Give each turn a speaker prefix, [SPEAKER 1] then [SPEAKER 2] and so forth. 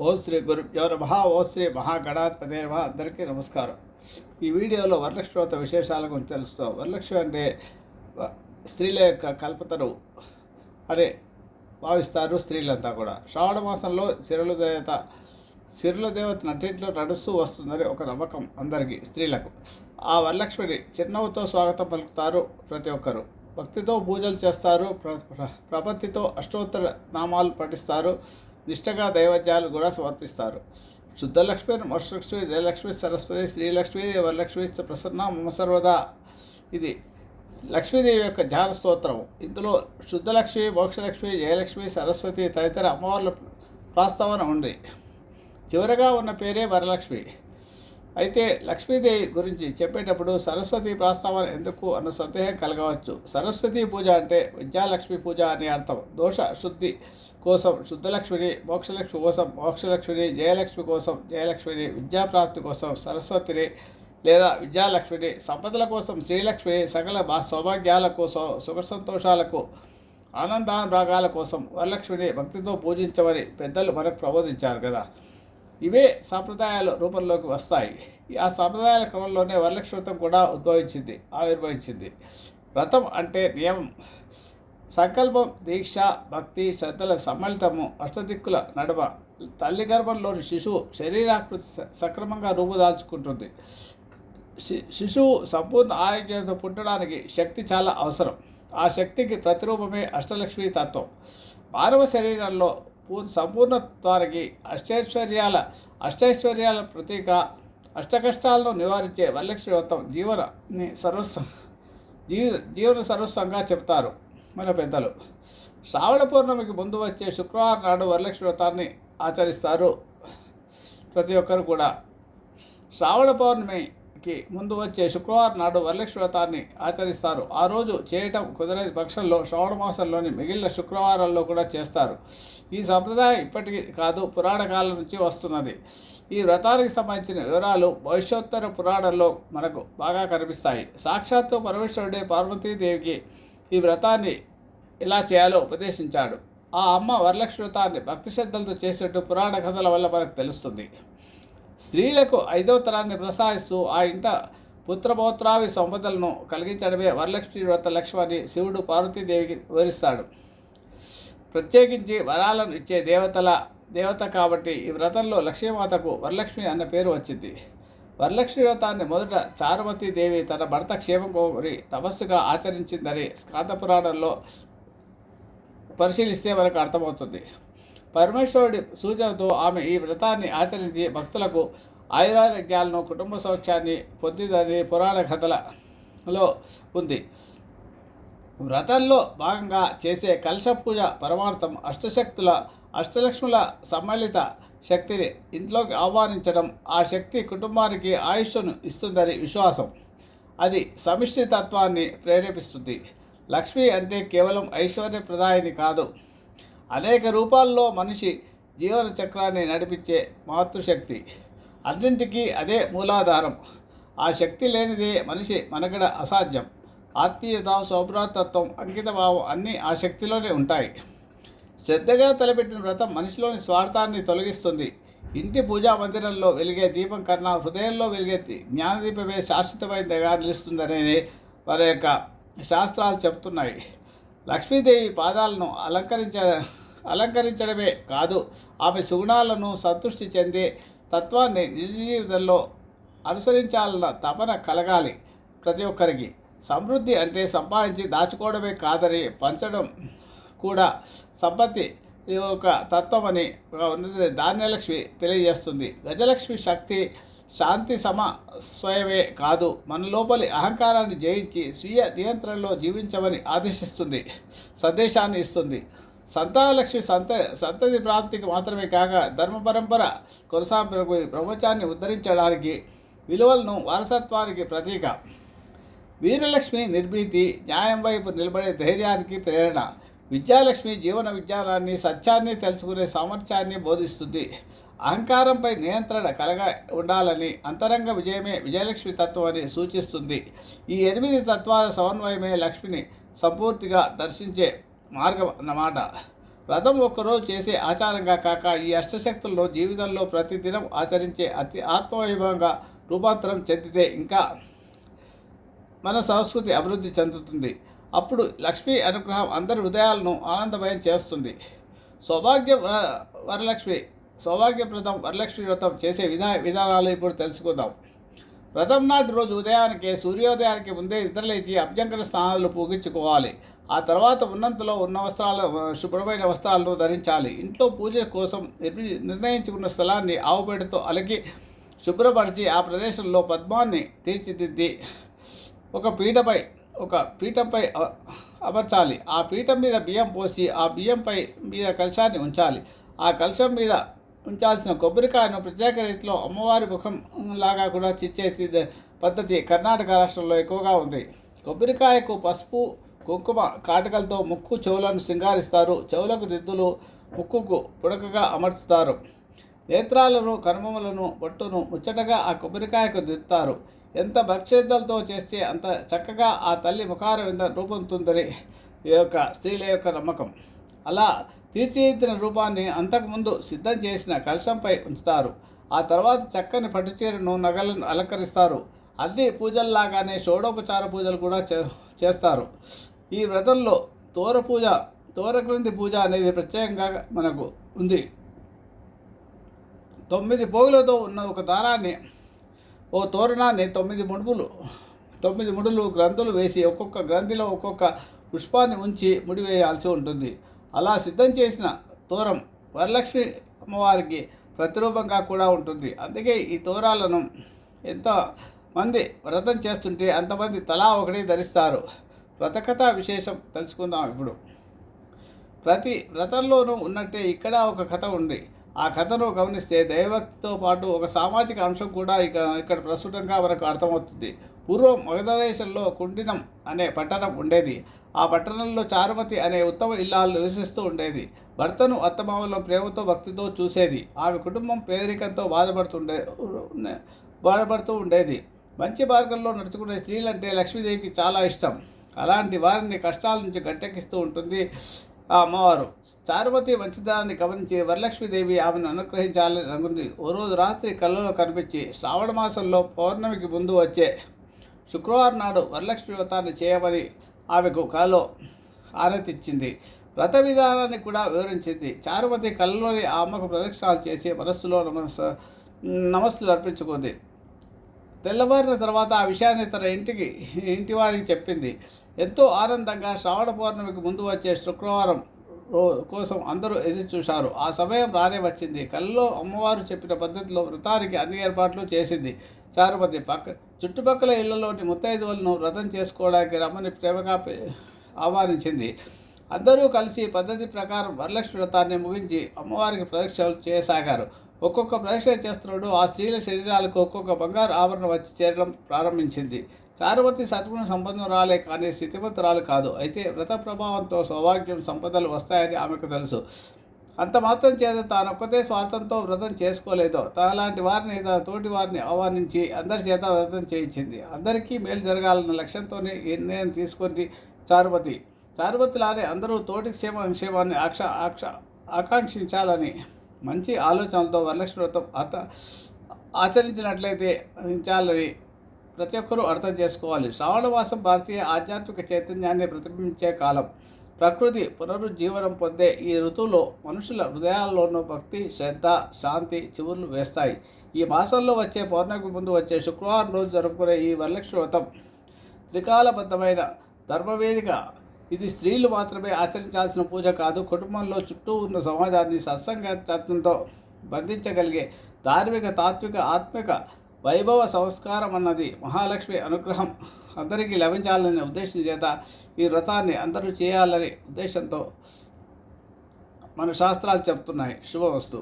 [SPEAKER 1] ఓం శ్రీ గురుభ్యో నమ ఓం శ్రీ మహాగణాధిపతి నమ అందరికీ నమస్కారం. ఈ వీడియోలో వరలక్ష్మి వ్రత విశేషాల గురించి తెలుస్తాం. వరలక్ష్మి అంటే స్త్రీల యొక్క కల్పతను అనే భావిస్తారు స్త్రీలంతా కూడా. శ్రావణ మాసంలో సిరుల దేవత సిరుల దేవత నటింట్లో నడుస్తూ వస్తుందని ఒక నమ్మకం అందరికీ స్త్రీలకు. ఆ వరలక్ష్మిని చిన్నవతో స్వాగతం పలుకుతారు ప్రతి ఒక్కరు. భక్తితో పూజలు చేస్తారు ప్ర ప్ర- ప్రపత్తితో అష్టోత్తర నామాలు పఠిస్తారు నిష్టగా దైవజ్యాలు కూడా సమర్పిస్తారు. శుద్ధలక్ష్మి మోక్షలక్ష్మి జయలక్ష్మి సరస్వతి శ్రీలక్ష్మి వరలక్ష్మి ప్రసన్న మమ సర్వదా. ఇది లక్ష్మీదేవి యొక్క ధ్యాన స్తోత్రం ఇందులో శుద్ధలక్ష్మి మోక్షలక్ష్మి జయలక్ష్మి సరస్వతి తదితర అమ్మవార్ల ప్రస్తావన ఉంది. చివరగా ఉన్న పేరే వరలక్ష్మి. అయితే లక్ష్మీదేవి గురించి చెప్పేటప్పుడు సరస్వతి ప్రస్తావన ఎందుకు అన్న సందేహం కలగవచ్చు? సరస్వతి పూజ అంటే విద్యాలక్ష్మి పూజ అని అర్థం. దోష శుద్ధి కోసం శుద్ధలక్ష్మిని మోక్షలక్ష్మి కోసం మోక్షలక్ష్మిని జయలక్ష్మి కోసం జయలక్ష్మిని విద్యాప్రాప్తి కోసం సరస్వతిని లేదా విద్యాలక్ష్మిని సంపదల కోసం శ్రీలక్ష్మిని సకల భా సౌభాగ్యాల కోసం సుఖ సంతోషాలకు ఆనందానురాగాల కోసం వరలక్ష్మిని భక్తితో పూజించమని పెద్దలు మనకు ప్రబోధించారు కదా. ఇవే సాంప్రదాయాల రూపంలోకి వస్తాయి. ఆ సాంప్రదాయాల క్రమంలోనే వరలక్ష్మి వ్రతం కూడా ఉద్భవించింది ఆవిర్భవించింది. వ్రతం అంటే నియమం. సంకల్పం దీక్ష భక్తి శ్రద్ధల సమ్మిళితము అష్టదిక్కుల నడుమ. తల్లి గర్భంలోని శిశువు శరీరాకృతి స- సక్రమంగా రూపుదాల్చుకుంటుంది. శి శిశువు సంపూర్ణ ఆరోగ్యంతో పుట్టడానికి శక్తి చాలా అవసరం. ఆ శక్తికి ప్రతిరూపమే అష్టలక్ష్మీ తత్వం. మానవ శరీరంలో పూ సంపూర్ణత్వానికి అష్టైశ్వర్యాల అష్టైశ్వర్యాల ప్రతీక అష్టకష్టాలను నివారించే వరలక్ష్మి వ్రతం జీవనాన్ని సర్వస్వ జీవ జీవన సర్వస్వంగా చెప్తారు మన పెద్దలు. శ్రావణ పౌర్ణమికి ముందు వచ్చే శుక్రవారం నాడు వరలక్ష్మి వ్రతాన్ని ఆచరిస్తారు ప్రతి ఒక్కరు కూడా. శ్రావణ పౌర్ణమి కి ముందు వచ్చే శుక్రవారం నాడు వరలక్ష్మి వ్రతాన్ని ఆచరిస్తారు. ఆ రోజు చేయటం కుదరని పక్షంలో శ్రావణ మాసంలోని మిగిలిన శుక్రవారాల్లో కూడా చేస్తారు. ఈ సంప్రదాయం ఇప్పటికీ కాదు పురాణ కాలం నుంచి వస్తున్నది. ఈ వ్రతానికి సంబంధించిన వివరాలు భవిష్యోత్తర పురాణంలో మనకు బాగా కనిపిస్తాయి. సాక్షాత్తు పరమేశ్వరుడే పార్వతీదేవికి ఈ వ్రతాన్ని ఎలా చేయాలో ఉపదేశించాడు. ఆ అమ్మ వరలక్ష్మి వ్రతాన్ని భక్తి శ్రద్ధలతో చేసినట్టు పురాణ కథల వల్ల మనకు తెలుస్తుంది. స్త్రీలకు ఐదో తరాన్ని ప్రసాదిస్తూ ఆ ఇంట పుత్రపౌత్రావి సంపదలను కలిగించడమే వరలక్ష్మి వ్రత లక్ష్మి శివుడు పార్వతీదేవికి వివరిస్తాడు. ప్రత్యేకించి వరాలను ఇచ్చే దేవతల దేవత కాబట్టి ఈ వ్రతంలో లక్ష్మీమాతకు వరలక్ష్మి అన్న పేరు వచ్చింది. వరలక్ష్మి వ్రతాన్ని మొదట చారుమతి దేవి తన భర్త క్షేమం కోరి తపస్సుగా ఆచరించిందని స్కాంత పురాణంలో పరిశీలిస్తే మనకు అర్థమవుతుంది. పరమేశ్వరుడి సూచనతో ఆమె ఈ వ్రతాన్ని ఆచరించి భక్తులకు ఆయురారోగ్యాలను కుటుంబ సౌఖ్యాన్ని పొందిందని పురాణ కథలలో ఉంది. వ్రతంలో భాగంగా చేసే కలశ పూజ పరమార్థం అష్టశక్తుల అష్టలక్ష్ముల సమ్మిళిత శక్తిని ఇంట్లోకి ఆహ్వానించడం ఆ శక్తి కుటుంబానికి ఆయుష్ను ఇస్తుందని విశ్వాసం. అది సమిష్టి తత్వాన్ని ప్రేరేపిస్తుంది. లక్ష్మి అంటే కేవలం ఐశ్వర్యప్రదాయని కాదు. అనేక రూపాల్లో మనిషి జీవన చక్రాన్ని నడిపించే మాతృశక్తి. అన్నింటికీ అదే మూలాధారం. ఆ శక్తి లేనిదే మనిషి మనగడ అసాధ్యం. ఆత్మీయత సౌభ్రాతత్వం అంకితభావం అన్నీ ఆ శక్తిలోనే ఉంటాయి. శ్రద్ధగా తలపెట్టిన వ్రతం మనిషిలోని స్వార్థాన్ని తొలగిస్తుంది. ఇంటి పూజా మందిరంలో వెలిగే దీపం కన్నా హృదయంలో వెలిగే జ్ఞానదీపమే శాశ్వతమైనదిగా నిలుస్తుందనేది వారి యొక్క శాస్త్రాలు చెప్తున్నాయి. లక్ష్మీదేవి పాదాలను అలంకరించ అలంకరించడమే కాదు ఆమె సుగుణాలను సంతృష్టి చెందే తత్వాన్ని నిజ జీవితంలో అనుసరించాలన్న తపన కలగాలి ప్రతి ఒక్కరికి. సమృద్ధి అంటే సంపాదించి దాచుకోవడమే కాదని పంచడం కూడా సంపత్తి యొక్క తత్వమని ఉన్నది ధాన్యలక్ష్మి తెలియజేస్తుంది. గజలక్ష్మి శక్తి శాంతి సమ స్వయమే కాదు మన లోపలి అహంకారాన్ని జయించి స్వీయ నియంత్రణలో జీవించమని ఆదేశిస్తుంది సందేశాన్ని ఇస్తుంది. సంతానలక్ష్మి సంత సంతతి ప్రాప్తికి మాత్రమే కాక ధర్మ పరంపర కొనసాగింపు ప్రపంచాన్ని ఉద్ధరించడానికి విలువలను వారసత్వానికి ప్రతీక. వీరలక్ష్మి నిర్భీతి న్యాయం వైపు నిలబడే ధైర్యానికి ప్రేరణ. విద్యాలక్ష్మి జీవన విజ్ఞానాన్ని సత్యాన్ని తెలుసుకునే సామర్థ్యాన్ని బోధిస్తుంది. అహంకారంపై నియంత్రణ కలగ ఉండాలని అంతరంగ విజయమే విజయలక్ష్మి తత్వం అని సూచిస్తుంది. ఈ ఎనిమిది తత్వాల సమన్వయమే లక్ష్మిని సంపూర్తిగా దర్శించే మార్గం అన్నమాట. వ్రతం ఒక్కరోజు చేసే ఆచారంగా కాక ఈ అష్టశక్తులను జీవితంలో ప్రతిదినం ఆచరించే అతి ఆత్మవైభవంగా రూపాంతరం చెందితే ఇంకా మన సంస్కృతి అభివృద్ధి చెందుతుంది. అప్పుడు లక్ష్మీ అనుగ్రహం అందరి హృదయాలను ఆనందమయం చేస్తుంది. సౌభాగ్య వరలక్ష్మి సౌభాగ్యప్రదం వరలక్ష్మి వ్రతం చేసే విధా విధానాలు ఇప్పుడు తెలుసుకుందాం. వ్రతం నాటి రోజు ఉదయానికి సూర్యోదయానికి ముందే నిద్రలేచి అభ్యంకర స్నానాలు పూగించుకోవాలి ఆ తర్వాత ఉన్నంతలో ఉన్న వస్త్రాలు శుభ్రమైన వస్త్రాలను ధరించాలి. ఇంట్లో పూజ కోసం నిర్మి- నిర్ణయించుకున్న స్థలాన్ని ఆవుపేటతో అలకి శుభ్రపరిచి ఆ ప్రదేశంలో పద్మాన్ని తీర్చిదిద్ది ఒక పీటపై ఒక పీఠంపై అమర్చాలి. ఆ పీఠం మీద బియ్యం పోసి ఆ బియ్యంపై మీద కలశాన్ని ఉంచాలి. ఆ కలశం మీద ఉంచాల్సిన కొబ్బరికాయను ప్రత్యేక రీతిలో అమ్మవారి ముఖం లాగా కూడా చిచ్చే పద్ధతి కర్ణాటక రాష్ట్రంలో ఎక్కువగా ఉంది. కొబ్బరికాయకు పసుపు కుంకుమ కాటకలతో ముక్కు చెవులను సింగారిస్తారు చెవులకు దిద్దులు ముక్కుకు పుడకగా అమర్చుతారు. నేత్రాలను కర్మములను బొట్టును ముచ్చటగా ఆ కొబ్బరికాయకు దిద్దుతారు. ఎంత భక్షిద్దలతో చేస్తే అంత చక్కగా ఆ తల్లి ముఖార వింద రూపొందుతుందని ఈ యొక్క స్త్రీల యొక్క నమ్మకం. అలా తీర్చిదిద్దిన రూపాన్ని అంతకుముందు సిద్ధం చేసిన కలశంపై ఉంచుతారు. ఆ తర్వాత చక్కని పట్టుచీరను నగలను అలంకరిస్తారు. అన్ని పూజల్లాగానే షోడోపచార పూజలు కూడా చే చేస్తారు. ఈ వ్రతంలో తోర పూజ తోర పూజ అనేది ప్రత్యేకంగా మనకు ఉంది. తొమ్మిది పోగులతో ఉన్న ఒక దారాన్ని ఓ తోరణాన్ని తొమ్మిది ముడుపులు తొమ్మిది ముడులు గ్రంథులు వేసి ఒక్కొక్క గ్రంథిలో ఒక్కొక్క పుష్పాన్ని ఉంచి ముడివేయాల్సి ఉంటుంది. అలా సిద్ధం చేసిన తోరం వరలక్ష్మి అమ్మవారికి ప్రతిరూపంగా కూడా ఉంటుంది. అందుకే ఈ తోరాలను ఎంత మంది వ్రతం చేస్తుంటే అంతమంది తలా ఒకటి ధరిస్తారు. వ్రతకథ విశేషం తెలుసుకుందాం ఇప్పుడు. ప్రతి వ్రతంలోనూ ఉన్నట్టే ఇక్కడ ఒక కథ ఉంది. ఆ కథను గమనిస్తే దైవభక్తితో పాటు ఒక సామాజిక అంశం కూడా ఇక ఇక్కడ ప్రస్తుతంగా మనకు అర్థమవుతుంది. పూర్వం మగధదేశంలో కుండినం అనే పట్టణం ఉండేది. ఆ పట్టణంలో చారుమతి అనే ఉత్తమ ఇల్లాలు నివసిస్తూ ఉండేది. భర్తను అత్తమామలను ప్రేమతో భక్తితో చూసేది. ఆమె కుటుంబం పేదరికంతో బాధపడుతుండే బాధపడుతూ ఉండేది. మంచి మార్గంలో నడుచుకునే స్త్రీలంటే లక్ష్మీదేవికి చాలా ఇష్టం. అలాంటి వారిని కష్టాల నుంచి గట్టెక్కిస్తూ ఉంటుంది ఆ అమ్మవారు. చారుమతి వంశధారాన్ని గమనించి వరలక్ష్మీదేవి ఆమెను అనుగ్రహించాలని అనుకుంది ఓ రోజు రాత్రి కళ్ళలో కనిపించి శ్రావణ మాసంలో పౌర్ణమికి ముందు వచ్చే శుక్రవారం నాడు వరలక్ష్మి వ్రతాన్ని చేయమని ఆమెకు కళలో ఆనతిచ్చింది వ్రత విధానాన్ని కూడా వివరించింది. చారుమతి కళ్ళలోని ఆ అమ్మకు ప్రదక్షిణాలు చేసి మనస్సులో నమస్ నమస్సులు అర్పించుకుంది. తెల్లవారిన తర్వాత ఆ విషయాన్ని తన ఇంటికి ఇంటి వారికి చెప్పింది. ఎంతో ఆనందంగా శ్రావణ పౌర్ణమికి ముందు వచ్చే శుక్రవారం కోసం అందరూ ఎదురు చూశారు ఆ సమయం రానే వచ్చింది. కళ్ళలో అమ్మవారు చెప్పిన పద్ధతిలో వ్రతానికి అన్ని ఏర్పాట్లు చేసింది. చారుపతి పక్క చుట్టుపక్కల ఇళ్ళలోని ముత్తైదువులను వ్రతం చేసుకోవడానికి రమ్మని ప్రేమగా ఆహ్వానించింది. అందరూ కలిసి పద్ధతి ప్రకారం వరలక్ష్మి వ్రతాన్ని ముగించి అమ్మవారికి ప్రదక్షిణలు చేయసాగారు. ఒక్కొక్క ప్రదక్షిణ చేస్తున్నప్పుడు ఆ స్త్రీల శరీరాలకు ఒక్కొక్క బంగారు ఆభరణం వచ్చి చేరడం ప్రారంభించింది. చారువతి సద్గుణ సంబంధం రాలే కానీ స్థితిమంతురాలు కాదు. అయితే వ్రత ప్రభావంతో సౌభాగ్యం సంపదలు వస్తాయని ఆమెకు తెలుసు. అంత మాత్రం చేత తానొక్కతే స్వార్థంతో వ్రతం చేసుకోలేదు. తనలాంటి వారిని తన తోటి వారిని ఆహ్వానించి అందరి చేత వ్రతం చేయించింది. అందరికీ మేలు జరగాలన్న లక్ష్యంతోనే ఈ నిర్ణయం తీసుకుంది చారుపతి. చారుపతిలానే అందరూ తోటి క్షేమ సంక్షేమాన్ని ఆక్ష ఆక్ష ఆకాంక్షించాలని మంచి ఆలోచనలతో వరలక్ష్మి వ్రతం అత ఆచరించినట్లయితే చాలని ప్రతి ఒక్కరూ అర్థం చేసుకోవాలి. శ్రావణ మాసం భారతీయ ఆధ్యాత్మిక చైతన్యాన్ని ప్రతిబింబించే కాలం. ప్రకృతి పునరుజ్జీవనం పొందే ఈ ఋతువులో మనుషుల హృదయాల్లోనూ భక్తి శ్రద్ధ శాంతి చివుర్లు వేస్తాయి. ఈ మాసంలో వచ్చే పౌర్ణమికి ముందు వచ్చే శుక్రవారం రోజు జరుపుకునే ఈ వరలక్ష్మి వ్రతం త్రికాలబద్ధమైన ధర్మవేదిక. ఇది స్త్రీలు మాత్రమే ఆచరించాల్సిన పూజ కాదు కుటుంబంలో చుట్టూ ఉన్న సమాజాన్ని సత్సంగత్వంతో బంధించగలిగే ధార్మిక తాత్విక ఆత్మిక వైభవ సంస్కారం అన్నది మహాలక్ష్మి అనుగ్రహం అందరికీ లభించాలనే ఉద్దేశం చేత ఈ వ్రతాన్ని అందరూ చేయాలనే ఉద్దేశంతో మన శాస్త్రాలు చెప్తున్నాయి శుభవస్తు.